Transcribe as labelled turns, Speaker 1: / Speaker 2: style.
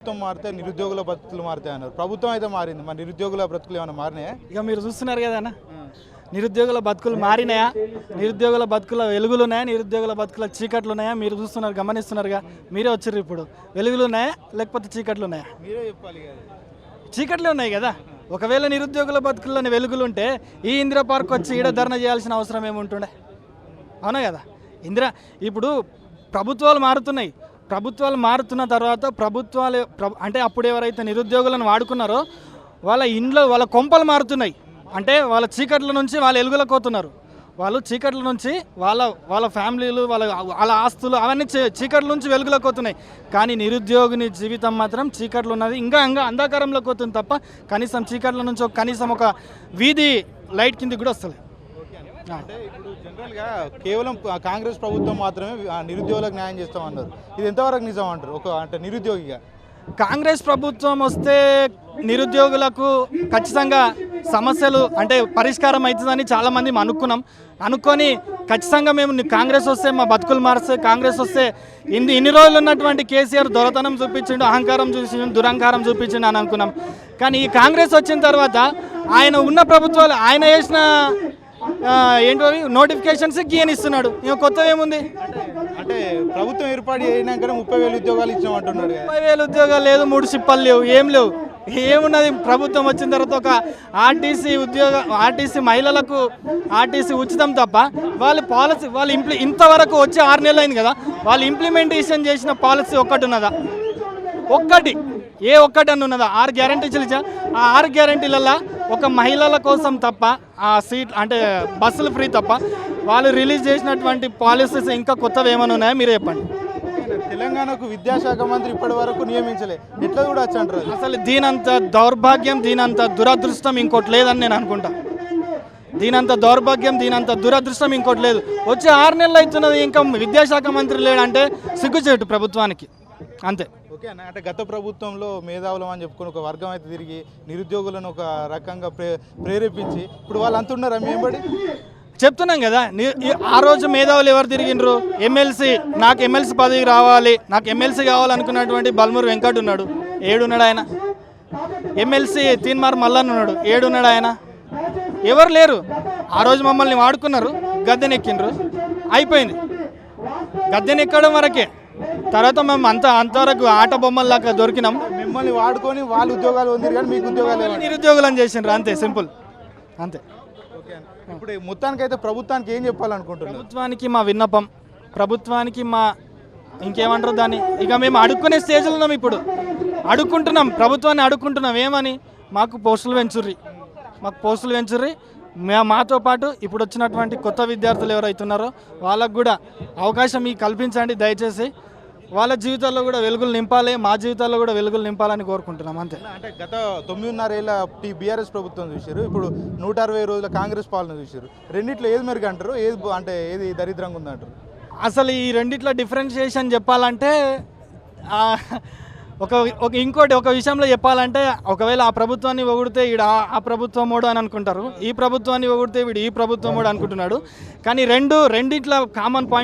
Speaker 1: ప్రభుత్వం మారితే నిరుద్యోగుల బతుకులు మారుతాయి అన్నారు. ప్రభుత్వం అయితే మారింది. మరి నిరుద్యోగుల బ్రతుకులు ఏమైనా మారినాయా?
Speaker 2: ఇక మీరు చూస్తున్నారు కదా అన్న. నిరుద్యోగుల బతుకులు మారినాయా? నిరుద్యోగుల బతుకుల వెలుగులు ఉన్నాయా? నిరుద్యోగుల బతుకుల చీకట్లు ఉన్నాయా? మీరు చూస్తున్నారు గమనిస్తున్నారుగా. మీరే వచ్చారు ఇప్పుడు. వెలుగులు ఉన్నాయా? లేకపోతే చీకట్లు ఉన్నాయా?
Speaker 1: మీరే చెప్పాలి కదా.
Speaker 2: చీకట్లే ఉన్నాయి కదా. ఒకవేళ నిరుద్యోగుల బతుకుల్లోని వెలుగులు ఉంటే ఈ ఇందిరా పార్క్ వచ్చి ఈడ ధర్నా చేయాల్సిన అవసరం ఏముంటుండే? అవునా కదా? ఇందిరా ఇప్పుడు ప్రభుత్వాలు మారుతున్నాయి. ప్రభుత్వాలు మారుతున్న తర్వాత ప్రభుత్వాలు అంటే అప్పుడు ఎవరైతే నిరుద్యోగులను వాడుకున్నారో వాళ్ళ ఇండ్లు వాళ్ళ కొంపలు మారుతున్నాయి. అంటే వాళ్ళ చీకట్ల నుంచి వాళ్ళు ఎలుగులకు పోతున్నారు వాళ్ళు చీకట్ల నుంచి వాళ్ళ వాళ్ళ ఫ్యామిలీలు వాళ్ళ వాళ్ళ ఆస్తులు అవన్నీ చీకట్ల నుంచి వెలుగులోకి పోతున్నాయి కానీ నిరుద్యోగిని జీవితం మాత్రం చీకట్లు ఉన్నది. ఇంకా ఇంకా అంధకారంలోకి పోతుంది తప్ప కనీసం చీకట్ల నుంచి కనీసం ఒక వీధి లైట్ కిందికి కూడా వస్తుంది
Speaker 1: అంటే ఇప్పుడు జనరల్గా కేవలం కాంగ్రెస్ ప్రభుత్వం మాత్రమే ఆ నిరుద్యోగులకు న్యాయం చేస్తామన్నారు. ఇది ఎంతవరకు నిజం అంటారు? ఒక అంటే నిరుద్యోగిగా.
Speaker 2: కాంగ్రెస్ ప్రభుత్వం వస్తే నిరుద్యోగులకు ఖచ్చితంగా సమస్యలు అంటే పరిష్కారం అవుతుందని చాలామంది మేము అనుకున్నాం. అనుకొని ఖచ్చితంగా మేము కాంగ్రెస్ వస్తే మా బతుకులు మారిస్తే కాంగ్రెస్ వస్తే ఇన్ని ఇన్ని రోజులు ఉన్నటువంటి కేసీఆర్ దొరతనం చూపించిండు అహంకారం చూపించిండు దురహంకారం చూపించిండు అని అనుకున్నాం. కానీ ఈ కాంగ్రెస్ వచ్చిన తర్వాత ఆయన ఉన్న ప్రభుత్వాలు ఆయన వేసిన ఏంటో నోటిఫికేషన్స్ గీయనిస్తున్నాడు ఇంకా కొత్త ఏముంది?
Speaker 1: అంటే ప్రభుత్వం ఏర్పాటు అయినాకనే ముప్పై వేలు ఉద్యోగాలు కదా.
Speaker 2: ముప్పై వేలు ఉద్యోగాలు లేదు మూడు సిప్పలు లేవు ఏం లేవు. ఏమున్నది? ప్రభుత్వం వచ్చిన తర్వాత ఒక ఆర్టీసీ ఉద్యోగ ఆర్టీసీ మహిళలకు ఆర్టీసీ ఉచితం తప్ప వాళ్ళ పాలసీ వాళ్ళు ఇంప్లి ఇంతవరకు వచ్చి ఆరు నెలలు అయింది కదా వాళ్ళు ఇంప్లిమెంటేషన్ చేసిన పాలసీ ఒక్కటి ఉన్నదా? ఒక్కటి. ఏ ఒక్కటి అని ఉన్నదా? ఆరు గ్యారంటీలు ఇచ్చా? ఆ ఆరు గ్యారంటీలలో ఒక మహిళల కోసం తప్ప ఆ సీట్ అంటే బస్సులు ఫ్రీ తప్ప వాళ్ళు రిలీజ్ చేసినటువంటి పాలసీస్ ఇంకా కొత్తవి ఏమైనా ఉన్నాయో? మీరు చెప్పండి.
Speaker 1: తెలంగాణకు విద్యాశాఖ మంత్రి ఇప్పటి వరకు నియమించలే. ఎట్లా కూడా వచ్చి అంటారు అది?
Speaker 2: అసలు దీనంత దౌర్భాగ్యం దీనంత దురదృష్టం ఇంకోటి లేదని నేను అనుకుంటా. దీనంత దౌర్భాగ్యం దీనంత దురదృష్టం ఇంకోటి లేదు. వచ్చే ఆరు నెలలు అవుతున్నది ఇంకా విద్యాశాఖ మంత్రి లేడంటే సిగ్గుచేటు ప్రభుత్వానికి. అంతే.
Speaker 1: ఓకే అన్న. అంటే గత ప్రభుత్వంలో మేధావులం అని చెప్పుకొని ఒక వర్గం అయితే తిరిగి నిరుద్యోగులను ఒక రకంగా ప్రే ప్రేరేపించి ఇప్పుడు వాళ్ళు అంటున్నారా మేంబడి?
Speaker 2: చెప్తున్నాం కదా ఆ రోజు మేధావులు ఎవరు తిరిగిండ్రు? ఎమ్మెల్సీ నాకు ఎమ్మెల్సీ పదవి రావాలి నాకు ఎమ్మెల్సీ కావాలనుకున్నటువంటి బల్మూరు వెంకట్ ఉన్నాడు. ఏడున్నాడు ఆయన. ఎమ్మెల్సీ తీన్మార్ మల్లన్ ఉన్నాడు. ఏడున్నాడు ఆయన. ఎవరు లేరు. ఆ రోజు మమ్మల్ని వాడుకున్నారు గద్దెనెక్కిండ్రు. అయిపోయింది. గద్దెనెక్కడం వరకే. తర్వాత మేము అంత అంతవరకు ఆట బొమ్మల్లాగా దొరికినాం.
Speaker 1: మిమ్మల్ని వాడుకొని వాళ్ళు ఉద్యోగాలు పొందిరు కానీ మీకు ఉద్యోగాలు
Speaker 2: నిరుద్యోగులను చేసిండ్రు అంతే సింపుల్. అంతే.
Speaker 1: ఇప్పుడు మొత్తానికి అయితే ప్రభుత్వానికి ఏం చెప్పాలనుకుంటున్నారు?
Speaker 2: ప్రభుత్వానికి మా విన్నపం ప్రభుత్వానికి మా ఇంకేమంటారు దాన్ని? ఇక మేము అడుక్కునే స్టేజ్లో ఉన్నాం ఇప్పుడు. అడుక్కుంటున్నాం ప్రభుత్వాన్ని అడుక్కుంటున్నాం. ఏమని? మాకు పోస్టులు పెంచుర్రి. మాకు పోస్టులు పెంచుర్రి. మే మాతో పాటు ఇప్పుడు వచ్చినటువంటి కొత్త విద్యార్థులు ఎవరైతున్నారో వాళ్ళకు కూడా అవకాశం ఈ కల్పించండి దయచేసి. వాళ్ళ జీవితాల్లో కూడా వెలుగులు నింపాలి మా జీవితాల్లో కూడా వెలుగులు నింపాలని కోరుకుంటున్నాం అంతే.
Speaker 1: అంటే గత తొమ్మిదిన్నరేళ్ళ టీ బీఆర్ఎస్ ప్రభుత్వం చూసారు ఇప్పుడు నూట అరవై రోజుల కాంగ్రెస్ పాలన చూసారు రెండిట్లో ఏది మెరుగు అంటారు ఏది అంటే ఏది దరిద్రంగా ఉందంటారు?
Speaker 2: అసలు ఈ రెండిట్లో డిఫరెన్షియేషన్ చెప్పాలంటే ఒక ఒక ఇంకోటి ఒక విషయంలో చెప్పాలంటే ఒకవేళ ఆ ప్రభుత్వాన్ని పొగిడితే ఈడ ఆ- ఆ ప్రభుత్వమోడు అని అనుకుంటారు ఈ ప్రభుత్వాన్ని పొగిడితే వీడు ఈ ప్రభుత్వమోడు అనుకుంటున్నాడు. కానీ రెండు రెండిట్లో కామన్ పాయింట్